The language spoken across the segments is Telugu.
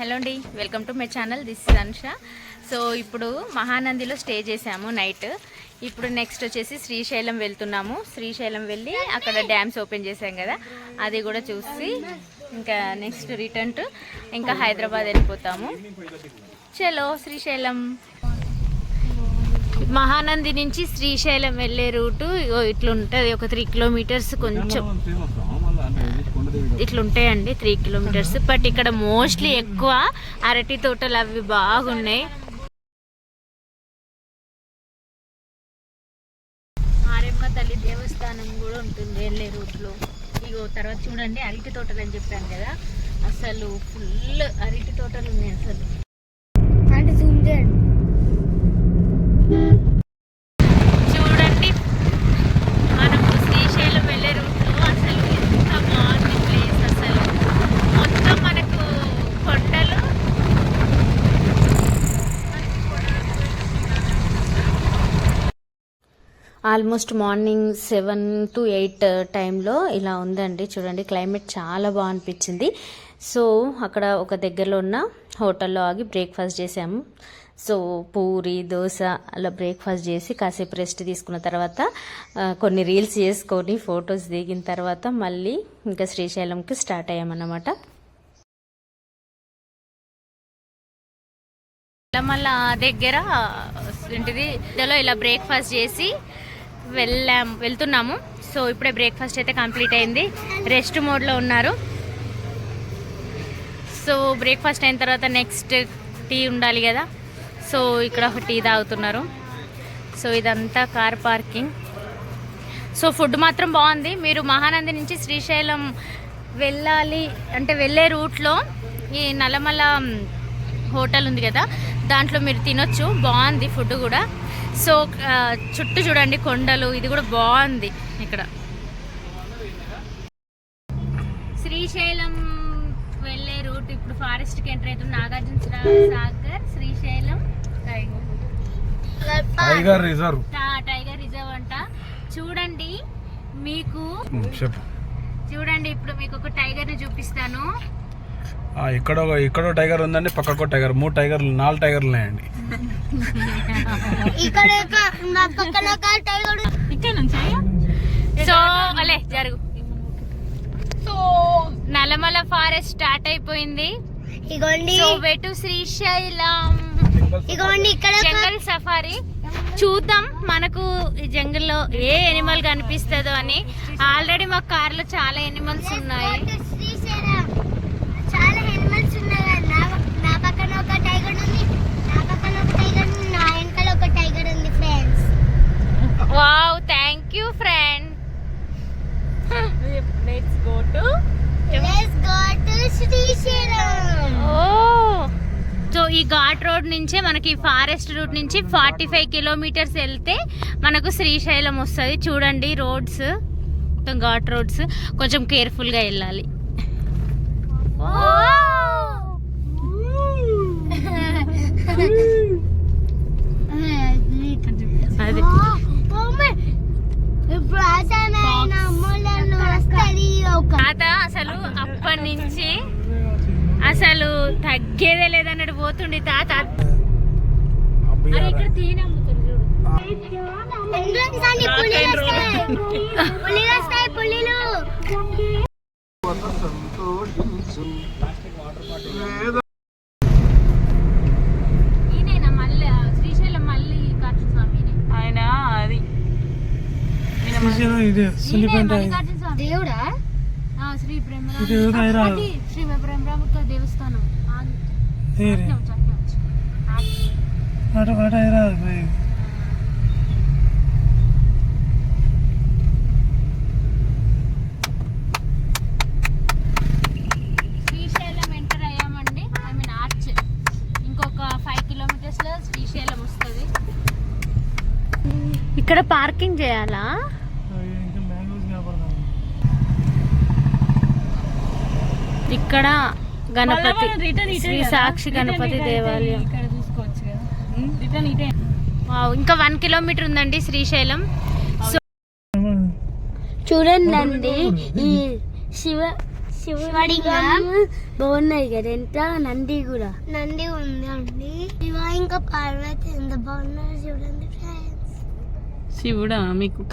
హలో అండి welcome to my channel this is Anusha. So ఇప్పుడు మహానందిలో స్టే చేసాము నైట్. ఇప్పుడు నెక్స్ట్ వచ్చేసి శ్రీశైలం వెళ్తున్నాము. శ్రీశైలం వెళ్ళి అక్కడ డ్యామ్స్ ఓపెన్ చేసాం కదా అది కూడా చూసి ఇంకా నెక్స్ట్ రిటర్న్ టు ఇంకా హైదరాబాద్ వెళ్ళిపోతాము. చలో శ్రీశైలం. మహానంది నుంచి శ్రీశైలం వెళ్ళే రూటు ఇట్లుంటుంది ఉంటుంది ఒక త్రీ కిలోమీటర్స్ కొంచెం. ఇట్లా ఉంటాయండి త్రీ కిలోమీటర్స్ బట్ ఇక్కడ మోస్ట్లీ ఎక్కువ అరటి తోటలు అవి బాగున్నాయి. ఆరెమ్మ తల్లి దేవస్థానం కూడా ఉంటుంది వెళ్ళే రూట్లో. ఇగో తర్వాత చూడండి అరటి తోటలు అని చెప్పాను కదా అసలు ఫుల్ అరటి తోటలు ఉన్నాయి అసలు. అంటే జూమ్ చేయండి చూడండి మనము శ్రీశైలం వెళ్ళే రూట్లో అసలు ఎంత బాగుంది ప్లేస్ అసలు మొత్తం మనకు కొండలు almost morning seven to eight టైంలో ఇలా ఉందండి. చూడండి క్లైమేట్ చాలా బాగా అనిపించింది సో అక్కడ ఒక దగ్గరలో ఉన్న హోటల్లో ఆగి బ్రేక్ఫాస్ట్ చేసాము సో పూరి దోశ అలా బ్రేక్ఫాస్ట్ చేసి కాసేపు రెస్ట్ తీసుకున్న తర్వాత కొన్ని రీల్స్ చేసుకొని ఫొటోస్ దిగిన తర్వాత మళ్ళీ ఇంకా శ్రీశైలంకి స్టార్ట్ అయ్యామన్నమాట. మళ్ళా దగ్గర ఏంటిది ఇలా బ్రేక్ఫాస్ట్ చేసి వెళ్ళాం వెళ్తున్నాము. సో ఇప్పుడే బ్రేక్ఫాస్ట్ అయితే కంప్లీట్ అయింది. రెస్ట్ మోడ్లో ఉన్నారు. సో బ్రేక్ఫాస్ట్ అయిన తర్వాత నెక్స్ట్ టీ ఉండాలి కదా. సో ఇక్కడ ఒక టీ తాగుతున్నారు. సో ఇదంతా కార్ పార్కింగ్ సో ఫుడ్ మాత్రం బాగుంది. మీరు మహానంది నుంచి శ్రీశైలం వెళ్ళాలి అంటే వెళ్ళే రూట్లో ఈ నల్లమల హోటల్ ఉంది కదా. దాంట్లో మీరు తినొచ్చు. బాగుంది ఫుడ్ కూడా. సో చుట్టూ చూడండి కొండలు ఇది కూడా బాగుంది ఇక్కడ. శ్రీశైలం వెళ్ళే రూట్ ఇప్పుడు ఫారెస్ట్కి ఎంటర్ అవుతుంది. Nagarjuna Sagar Srisailam tiger. Reserve. Tiger reserve అంట. చూడండి మీకు చూడండి ఇప్పుడు మీకు ఒక టైగర్ని చూపిస్తాను. ఆ, ఇక్కడ ఒక- ఇక్కడో టైగర్ ఉందండి పక్కకో టైగర్. మూడు టైగర్లు నాలుగు టైగర్లు ఉన్నాయండి ఇక్కడ ఒక- నా పక్కన ఒక టైగర్ సో అలే జరుగు. సో నల్లమల ఫారెస్ట్ స్టార్ట్ అయిపోయింది. ఇగోండి. సో వెటు శ్రీశైలం. ఇగోండి ఇక్కడ జంగల్ సఫారీ. చూద్దాం మనకు ఈ జంగల్లో ఏ ఎనిమల్ కనిపిస్తుందో అని. ఆల్రెడీ మా కార్లో చాలా ఎనిమల్స్ ఉన్నాయి. Wow thank you friend let's go to let's go to Srisailam oh so ఈ ఘాట్ రోడ్ నుంచే మనకి ఫారెస్ట్ రూట్ నుంచి ఫార్టీ ఫైవ్ కిలోమీటర్స్ వెళ్తే మనకు శ్రీశైలం వస్తుంది. చూడండి రోడ్స్ మొత్తం ఘాట్ రోడ్స్. కొంచెం కేర్ఫుల్గా వెళ్ళాలి. అది ఇప్పుడు ఆసామైన అమ్మలను వస్తుంది ఒక తాత అసలు అప్పటి నుంచి అసలు తగ్గేదే లేదన్నట్టు పోతుండే తాత. ఇక్కడ తేనె అమ్ముతుంది చూడు ఎంట్రన్స్ అని పులిలు వస్తాయి పులిలు వస్తాయి పులిలు ఈయనేనా మళ్ళీ శ్రీశైలం మళ్ళీ కార్తీక స్వామిని ఆయన అది ఇదే ఈయనే మల్లికార్జున స్వామి దేవుడా ఆ, శ్రీ ఇది బ్రహ్మరామ ఏదైనా అది శ్రీ బ్రహ్మరామ దేవస్థానం ఆ, తీరి అట్లే ఉంచు, అట్లే ఉంచు. ఆ, అటు అటు అయిరా Srisailam enter అయ్యామండి. I mean arch. ఇంకొక ఫైవ్ కిలోమీటర్స్లో శ్రీశైలం వస్తుంది. ఇక్కడ పార్కింగ్ చేయాలా? ఇక్కడ గణపతి శ్రీ సాక్షి గణపతి దేవాలయం. ఇక్కడ చూసుకోవచ్చు కదా. రిటర్న్ ఇటే. వావ్, ఇంకా వన్ కిలోమీటర్ ఉందండి శ్రీశైలం. చూడండి ఈ శివ శివ శివలింగం. బాగున్నాయి కదా ఎంత నంది కూడా. నంది ఉంది అండి శివ ఇంకా పార్వతి ఎంత బాగున్నారు చూడండి ఫ్రెండ్స్ శివుడా మీకు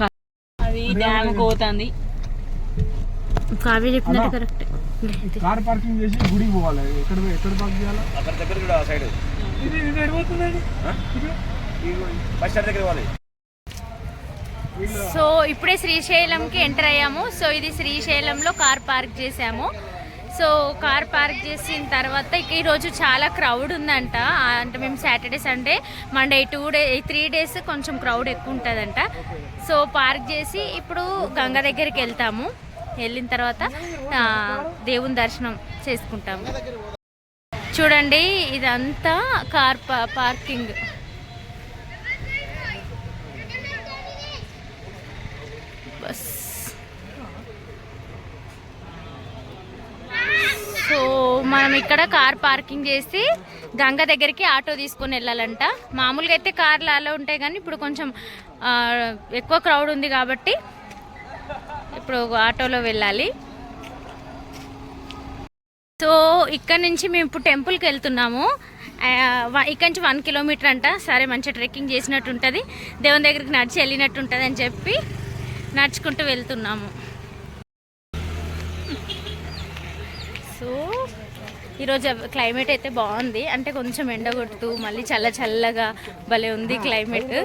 అది డ్యామ్ పోతుంది కావ్య చెప్పినట్టు కరెక్ట్. కార్ పార్కింగ్ చేసి గుడికి పోవాలి. ఎక్కడ ఎక్కడ పార్క్ చేయాలి? అక్కడ దగ్గర కూడా సైడ్ ఇది ఇది ఎడిపోతుందండి బస్ స్టాండ్ దగ్గర పోవాలి. సో ఇప్పుడే శ్రీశైలంకి ఎంటర్ అయ్యాము. సో ఇది శ్రీశైలంలో కార్ పార్క్ చేసాము సో కార్ పార్క్ చేసిన తర్వాత ఇక ఈరోజు చాలా క్రౌడ్ ఉందంట. అంటే మేము Saturday Sunday Monday two day three days కొంచెం క్రౌడ్ ఎక్కువ ఉంటుందంట. సో పార్క్ చేసి ఇప్పుడు గంగ దగ్గరికి వెళ్తాము. వెళ్ళిన తర్వాత దేవుని దర్శనం చేసుకుంటాము. చూడండి ఇదంతా కార్ పా- పార్కింగ్. బస్. సో మనం ఇక్కడ కార్ పార్కింగ్ చేసి గంగ దగ్గరికి ఆటో తీసుకొని వెళ్ళాలంట. మామూలుగా అయితే కార్లు అలా ఉంటాయి కానీ ఇప్పుడు కొంచెం ఎక్కువ క్రౌడ్ ఉంది కాబట్టి ఇప్పుడు ఆటోలో వెళ్ళాలి. సో ఇక్కడ నుంచి మేము ఇప్పుడు టెంపుల్కి వెళ్తున్నాము. ఇక్కడ నుంచి వన్ కిలోమీటర్ అంట. సరే మంచిగా ట్రెక్కింగ్ చేసినట్టు ఉంటుంది. దేవుని దగ్గరికి నడిచి వెళ్ళినట్టు ఉంటుంది అని చెప్పి నడుచుకుంటూ వెళ్తున్నాము. సో ఈరోజు క్లైమేట్ అయితే బాగుంది. అంటే కొంచెం ఎండ కొడుతూ మళ్ళీ చల్ల చల్లగా భలే ఉంది క్లైమేట్.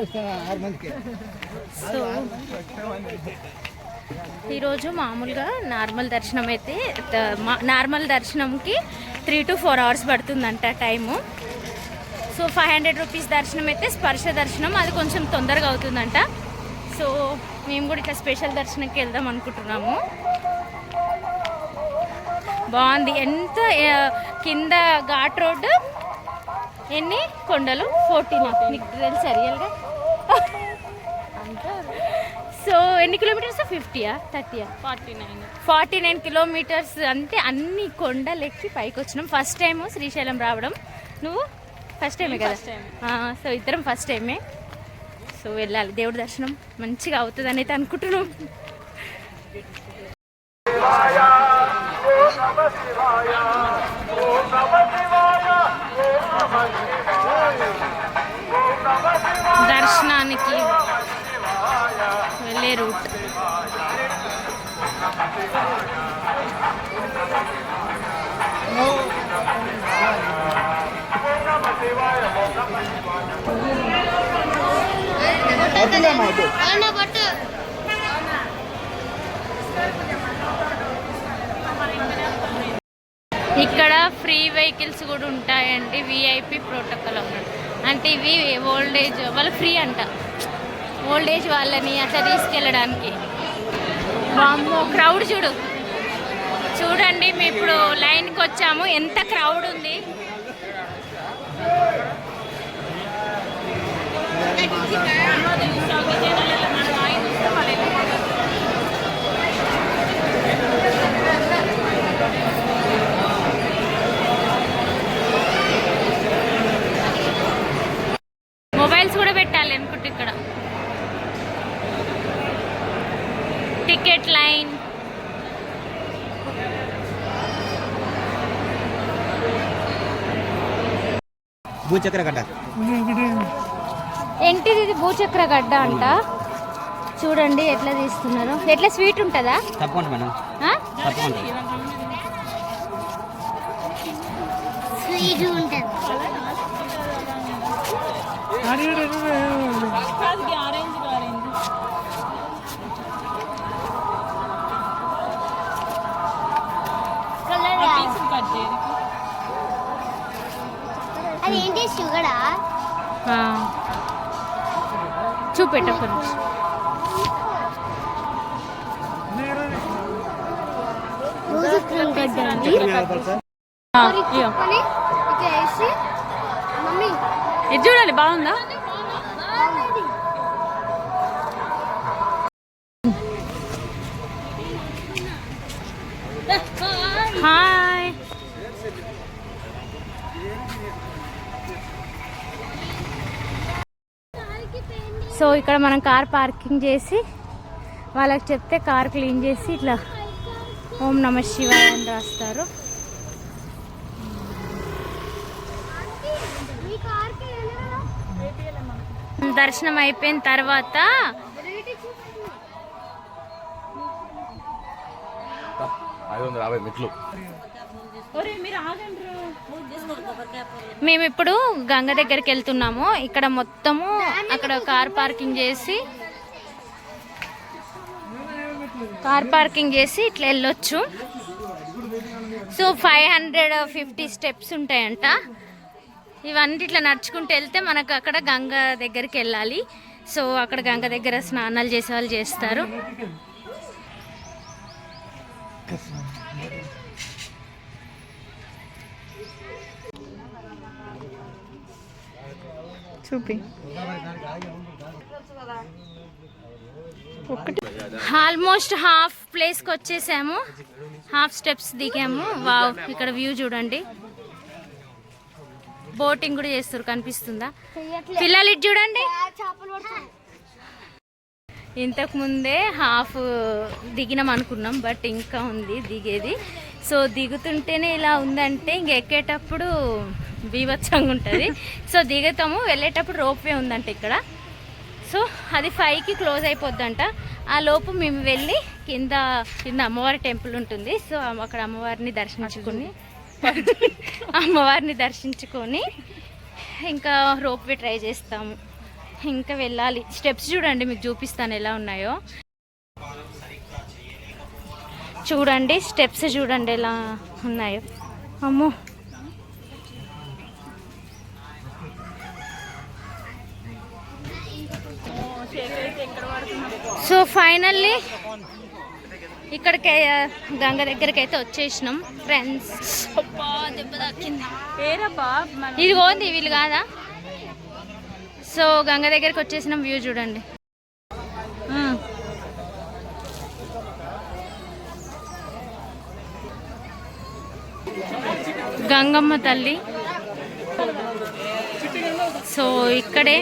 సో ఈరోజు మామూలుగా నార్మల్ దర్శనం అయితే నార్మల్ దర్శనంకి త్రీ టు ఫోర్ అవర్స్ పడుతుందంట time. So five hundred rupees దర్శనం అయితే స్పర్శ దర్శనం అది కొంచెం తొందరగా అవుతుందంట. సో మేము కూడా ఇట్లా స్పెషల్ దర్శనంకి వెళ్దాం అనుకుంటున్నాము. బాగుంది. ఎంత కింద ఘాట్ రోడ్ ఎన్ని? కొండలు? ఫోర్టీన్ నీకు తెలుసా రియల్గా ఎన్ని కిలోమీటర్స్? ఫిఫ్టీయా? థర్టీయా? Forty nine. Forty nine kilometres అంటే అన్ని కొండలు ఎక్కి పైకి వచ్చినాం ఫస్ట్ టైం శ్రీశైలం రావడం. నువ్వు? ఫస్ట్ టైమే కదా? సో ఇద్దరం ఫస్ట్ టైమే సో వెళ్ళాలి. దేవుడి దర్శనం మంచిగా అవుతుందని అయితే అనుకుంటున్నాం. దర్శనానికి వెళ్ళే రూట్. అవునా ఇక్కడ ఫ్రీ వెహికల్స్ కూడా ఉంటాయండి విఐపి ప్రోటోకాల్ అన్నట్టు. అంటే ఇవి ఓల్డ్ ఏజ్ వాళ్ళు ఫ్రీ అంట. ఓల్డ్ ఏజ్ వాళ్ళని అట్లా తీసుకెళ్ళడానికి. బాంబో క్రౌడ్ చూడు. చూడండి మేము ఇప్పుడు లైన్కి వచ్చాము. ఎంత క్రౌడ్ ఉంది. మొబైల్స్ కూడా పెట్టాలి అనుకుంటే ఇక్కడ టికెట్ లైన్ భూచక్ర గడ్డ. ఏంటిది ఇది భూచక్ర గడ్డ అంట? చూడండి ఎట్లా తీస్తున్నారు. ఎట్లా స్వీట్ ఉంటుందా? తప్పకుండా మేడం. ఆ? తప్పకుండా. స్వీట్ ఉంటుంది. కొని ఇట్లా వేసి మమ్మీ. ఇది చూడాలి బాగుందా? సో ఇక్కడ మనం కార్ పార్కింగ్ చేసి వాళ్ళకి చెప్తే కార్ క్లీన్ చేసి ఇట్లా ఓం నమ శివాయ అని రాస్తారు. దర్శనం అయిపోయిన తర్వాత ఐదు వందల యాభై మెట్లు. మేము ఇప్పుడు గంగ దగ్గరికి వెళ్తున్నాము. ఇక్కడ మొత్తము అక్కడ కార్ పార్కింగ్ చేసి కార్ పార్కింగ్ చేసి ఇట్లా వెళ్ళొచ్చు. So five hundred fifty steps ఉంటాయంట. ఇవన్నీ ఇట్లా నడుచుకుంటూ వెళ్తే మనకు అక్కడ గంగ దగ్గరికి వెళ్ళాలి. సో అక్కడ గంగ దగ్గర స్నానాలు చేసే వాళ్ళు చేస్తారు. చూపి. ఆల్మోస్ట్ హాఫ్ ప్లేస్కి వచ్చేసాము. హాఫ్ స్టెప్స్ దిగాము. వావ్ ఇక్కడ వ్యూ చూడండి. బోటింగ్ కూడా చేస్తారు కనిపిస్తుందా? పిల్లలు ఇటు చూడండి. ఇంతకు ముందే హాఫ్ దిగినాం అనుకున్నాం బట్ ఇంకా ఉంది దిగేది. సో దిగుతుంటేనే ఇలా ఉందంటే ఇంక ఎక్కేటప్పుడు బీభత్సంగా ఉంటుంది. సో దిగుతాము వెళ్ళేటప్పుడు రోప్వే ఉందంట ఇక్కడ. సో అది ఫైవ్కి క్లోజ్ అయిపోద్దంట. ఆ లోపు మేము వెళ్ళి కింద కింద అమ్మవారి టెంపుల్ ఉంటుంది. సో అక్కడ అమ్మవారిని దర్శించుకొని అమ్మవారిని దర్శించుకొని ఇంకా రోప్వే ట్రై చేస్తాము. ఇంకా వెళ్ళాలి. స్టెప్స్ చూడండి మీకు చూపిస్తాను ఎలా ఉన్నాయో. చూడండి స్టెప్స్ చూడండి ఎలా ఉన్నాయో. అమ్మో! సో ఫైనల్లీ ఇక్కడికి గంగ దగ్గరికి అయితే వచ్చేసినాం ఫ్రెండ్స్ దెబ్బ మన ఇది పోంది వీళ్ళు కాదా? సో గంగ దగ్గరికి వచ్చేసినాం వ్యూ చూడండి. మ్మ్. గంగమ్మ తల్లి. సో ఇక్కడే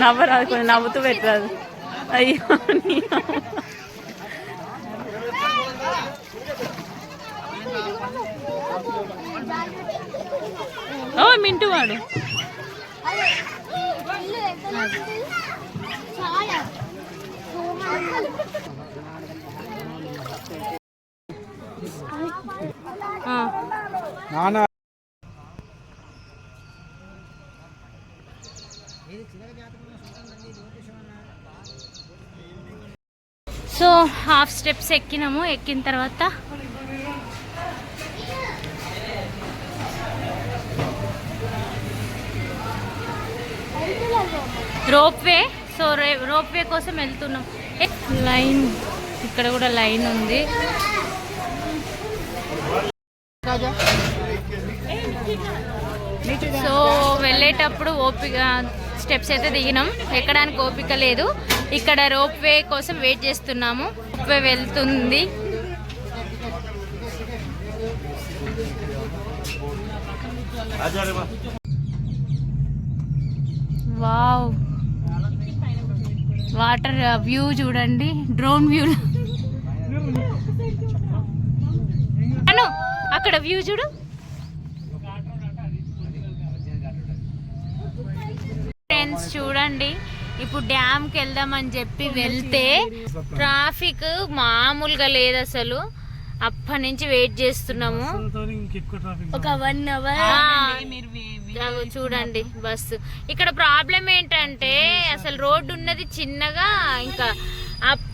నవ్వరాదు కొంచెం నవ్వుతూ పెట్టరాదు అయ్యో. ఓ మింటు వాడు. నానా సో ఎక్కినాము. ఎక్కిన తర్వాత ropeway so ropeway కోసం వెళ్తున్నాం. లైన్ ఇక్కడ కూడా లైన్ ఉంది. సో వెళ్ళేటప్పుడు ఓపిక స్టెప్స్ అయితే దిగినాం. ఎక్కడానికి ఓపిక లేదు. ఇక్కడ రోప్ వే కోసం వెయిట్ చేస్తున్నాము. వెళ్తుంది. వావ్. వాటర్ వ్యూ చూడండి డ్రోన్ వ్యూ. అను అక్కడ వ్యూ చూడు. ఫ్రెండ్స్ చూడండి. ఇప్పుడు డ్యామ్కి వెళ్దామని చెప్పి వెళ్తే ట్రాఫిక్ మామూలుగా లేదు అసలు. అప్పటి నుంచి వెయిట్ చేస్తున్నాము. ఒక వన్ అవర్ చూడండి బస్సు. ఇక్కడ ప్రాబ్లం ఏంటంటే అసలు రోడ్డు ఉన్నది చిన్నగా ఇంకా అప్పు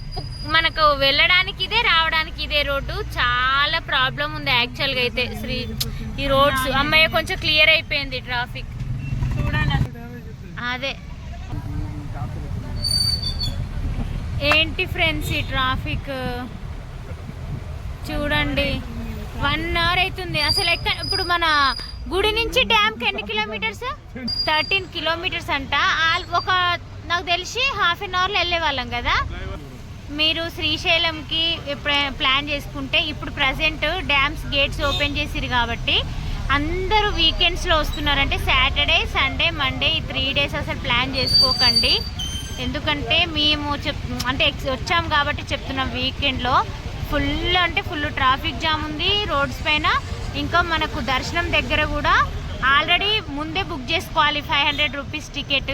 మనకు వెళ్ళడానికి ఇదే రావడానికి ఇదే రోడ్డు. చాలా ప్రాబ్లం ఉంది యాక్చువల్గా అయితే శ్రీ ఈ రోడ్స్. అమ్మాయి కొంచెం క్లియర్ అయిపోయింది ట్రాఫిక్ అదే. ఏంటి ఫ్రెండ్స్ ఈ ట్రాఫిక్? చూడండి. వన్ అవర్ అవుతుంది అసలు ఎక్క ఇప్పుడు మన గుడి నుంచి డ్యామ్కి ఎన్ని కిలోమీటర్స్? థర్టీన్ కిలోమీటర్స్ అంట. ఆల్- ఒక నాకు తెలిసి హాఫ్ అన్ అవర్లో వెళ్ళే వాళ్ళం కదా? మీరు శ్రీశైలంకి ఎప్పుడైనా ప్లాన్ చేసుకుంటే ఇప్పుడు ప్రజెంట్ డ్యామ్స్ గేట్స్ ఓపెన్ చేసిరు కాబట్టి అందరూ వీకెండ్స్లో వస్తున్నారంటే సాటర్డే సండే మండే ఈ త్రీ డేస్ అసలు ప్లాన్ చేసుకోకండి. ఎందుకంటే మేము చెప్ అంటే ఎక్స్- వచ్చాం కాబట్టి చెప్తున్నాం వీకెండ్లో. ఫుల్ అంటే ఫుల్ ట్రాఫిక్ జామ్ ఉంది రోడ్స్ పైన. ఇంకా మనకు దర్శనం దగ్గర కూడా ఆల్రెడీ ముందే బుక్ చేసుకోవాలి ఫైవ్ హండ్రెడ్ రూపీస్ టికెట్.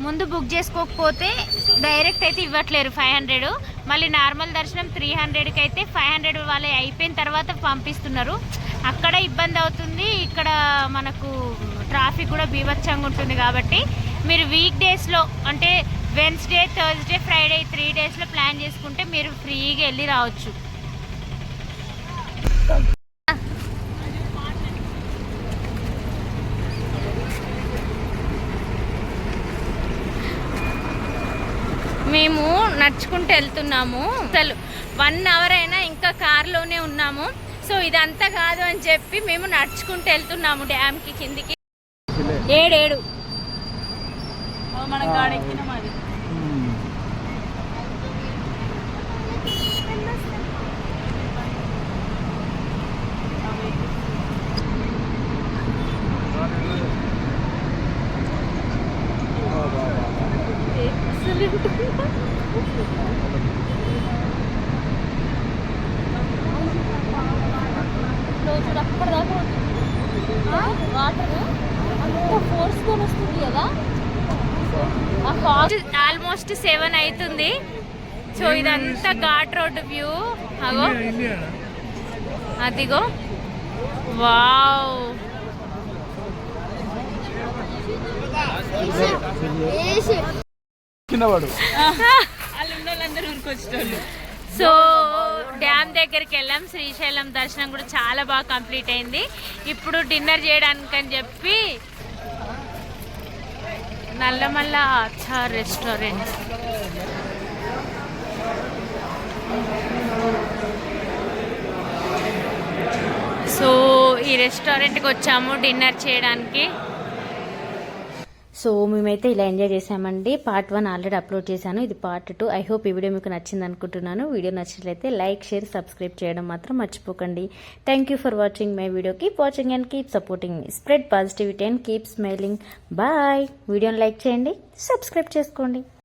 ముందు బుక్ చేసుకోకపోతే డైరెక్ట్ అయితే ఇవ్వట్లేరు ఫైవ్ హండ్రెడ్. మళ్ళీ నార్మల్ దర్శనం త్రీ హండ్రెడ్కి అయితే ఫైవ్ హండ్రెడ్ వాళ్ళే అయిపోయిన తర్వాత పంపిస్తున్నారు. అక్కడ ఇబ్బంది అవుతుంది. ఇక్కడ మనకు ట్రాఫిక్ కూడా బీభత్సంగా ఉంటుంది కాబట్టి మీరు వీక్ డేస్లో అంటే వెన్స్డే థర్స్డే ఫ్రైడే త్రీ డేస్లో ప్లాన్ చేసుకుంటే మీరు ఫ్రీగా వెళ్ళి రావచ్చు. మేము నడుచుకుంటూ వెళ్తున్నాము. అసలు వన్ అవర్ అయినా ఇంకా కార్లోనే ఉన్నాము. సో ఇదంతా కాదు అని చెప్పి మేము నడుచుకుంటూ వెళ్తున్నాము డ్యామ్కి కిందికి. ఏడేడు మనం గాడెక్కినాం అది. వాటర్ అంత ఫోర్స్తో వస్తుంది కదా. ఆల్మోస్ట్ సెవెన్ అవుతుంది సో ఇదంతా ఘాట్ రోడ్ వ్యూ. అగో. అదిగో. వావ్. కింద పడు. వాళ్ళు ఉన్న వాళ్ళందరూ ఊరికొచ్చేటోళ్ళు. సో డ్యామ్ దగ్గరికి వెళ్ళాం. శ్రీశైలం దర్శనం కూడా చాలా బాగా కంప్లీట్ అయింది. ఇప్పుడు డిన్నర్ చేయడానికి అని చెప్పి నల్లమల్ల ఆచార్ రెస్టారెంట్. సో ఈ రెస్టారెంట్కి వచ్చాము డిన్నర్ చేయడానికి. సో మేమైతే ఇలా ఎంజాయ్ చేసామండి పార్ట్ వన్ ఆల్రెడీ అప్లోడ్ చేశాను. ఇది పార్ట్ టూ. ఐ హోప్ ఈ వీడియో మీకు నచ్చింది అనుకుంటున్నాను. వీడియో నచ్చినట్లయితే లైక్ షేర్ సబ్స్క్రైబ్ చేయడం మాత్రం మర్చిపోకండి. Thank you for watching my video keep watching and keep supporting me spread positivity and keep smiling bye వీడియోని లైక్ చేయండి. సబ్స్క్రైబ్ చేసుకోండి.